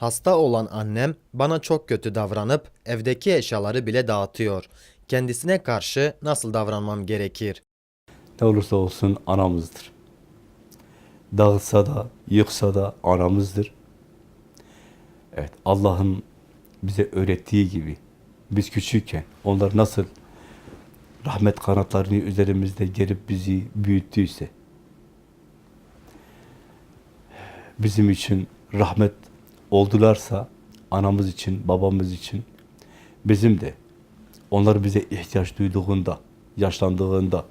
Hasta olan annem bana çok kötü davranıp evdeki eşyaları bile dağıtıyor. Kendisine karşı nasıl davranmam gerekir? Ne olursa olsun anamızdır. Dağıtsa da, yıksa da anamızdır. Evet, Allah'ın bize öğrettiği gibi biz küçükken onlar nasıl rahmet kanatlarını üzerimizde gerip bizi büyüttüyse bizim için rahmet oldularsa anamız için, babamız için bizim de onlar bize ihtiyaç duyduğunda, yaşlandığında,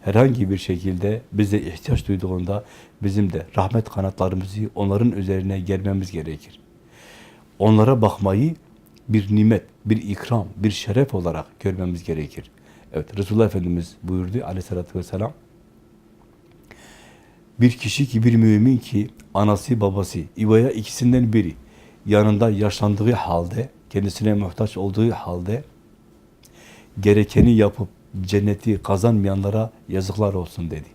herhangi bir şekilde bize ihtiyaç duyduğunda bizim de rahmet kanatlarımızı onların üzerine germemiz gerekir. Onlara bakmayı bir nimet, bir ikram, bir şeref olarak görmemiz gerekir. Evet, Resulullah Efendimiz buyurdu aleyhissalatü vesselam, bir kişi ki bir mümin ki anası babası İvaya ikisinden biri yanında yaşlandığı halde kendisine muhtaç olduğu halde gerekeni yapıp cenneti kazanmayanlara yazıklar olsun dedi.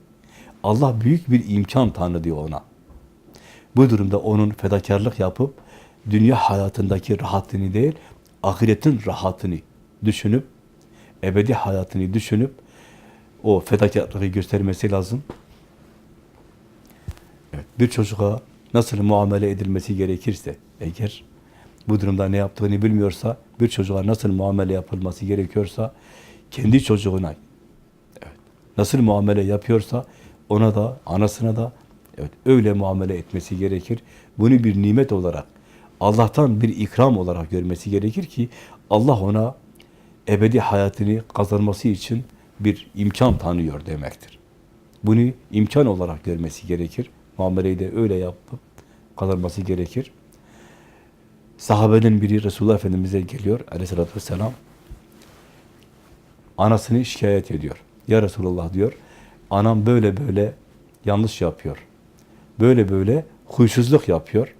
Allah büyük bir imkan tanıdı ona. Bu durumda onun fedakarlık yapıp dünya hayatındaki rahatını değil, ahiretin rahatını düşünüp, ebedi hayatını düşünüp o fedakarlığı göstermesi lazım. Bir çocuğa nasıl muamele edilmesi gerekirse eğer bu durumda ne yaptığını bilmiyorsa, bir çocuğa nasıl muamele yapılması gerekiyorsa, kendi çocuğuna nasıl muamele yapıyorsa, ona da, anasına da evet, öyle muamele etmesi gerekir. Bunu bir nimet olarak, Allah'tan bir ikram olarak görmesi gerekir ki, Allah ona ebedi hayatını kazanması için bir imkan tanıyor demektir. Bunu imkan olarak görmesi gerekir. Muameleyi de öyle yapıp kazanması gerekir. Sahabenin biri Resulullah Efendimiz'e geliyor aleyhissalatü vesselam. Anasını şikayet ediyor. Ya Resulullah diyor, anam böyle böyle yanlış yapıyor. Böyle böyle huysuzluk yapıyor.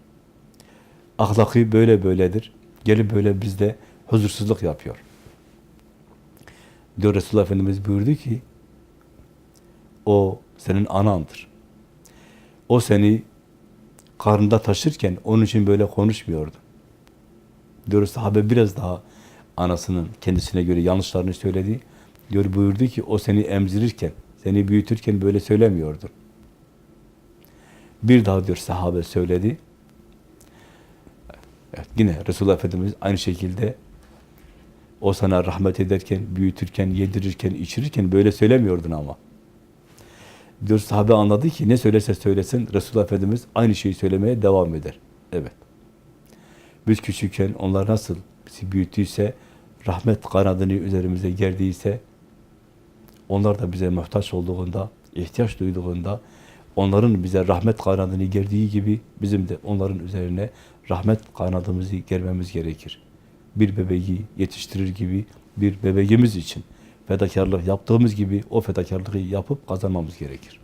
Ahlakı böyle böyledir. Gelip böyle bizde huzursuzluk yapıyor. Diyor Resulullah Efendimiz buyurdu ki, o senin anandır. O seni karnında taşırken onun için böyle konuşmuyordu. Diyor sahabe biraz daha anasının kendisine göre yanlışlarını söyledi. Diyor buyurdu ki o seni emzirirken, seni büyütürken böyle söylemiyordu. Bir daha diyor sahabe söyledi. Evet, yine Resulullah Efendimiz aynı şekilde o sana rahmet ederken, büyütürken, yedirirken, içirirken böyle söylemiyordun ama. Diyor sahabe anladı ki ne söylerse söylesin Resulullah Efendimiz aynı şeyi söylemeye devam eder. Evet. Biz küçükken onlar nasıl bizi büyüttüyse, rahmet kanadını üzerimize gerdiyse, onlar da bize muhtaç olduğunda, ihtiyaç duyduğunda, onların bize rahmet kanadını gerdiği gibi bizim de onların üzerine rahmet kanadımızı germemiz gerekir. Bir bebeği yetiştirir gibi bir bebeğimiz için fedakarlık yaptığımız gibi o fedakarlığı yapıp kazanmamız gerekir.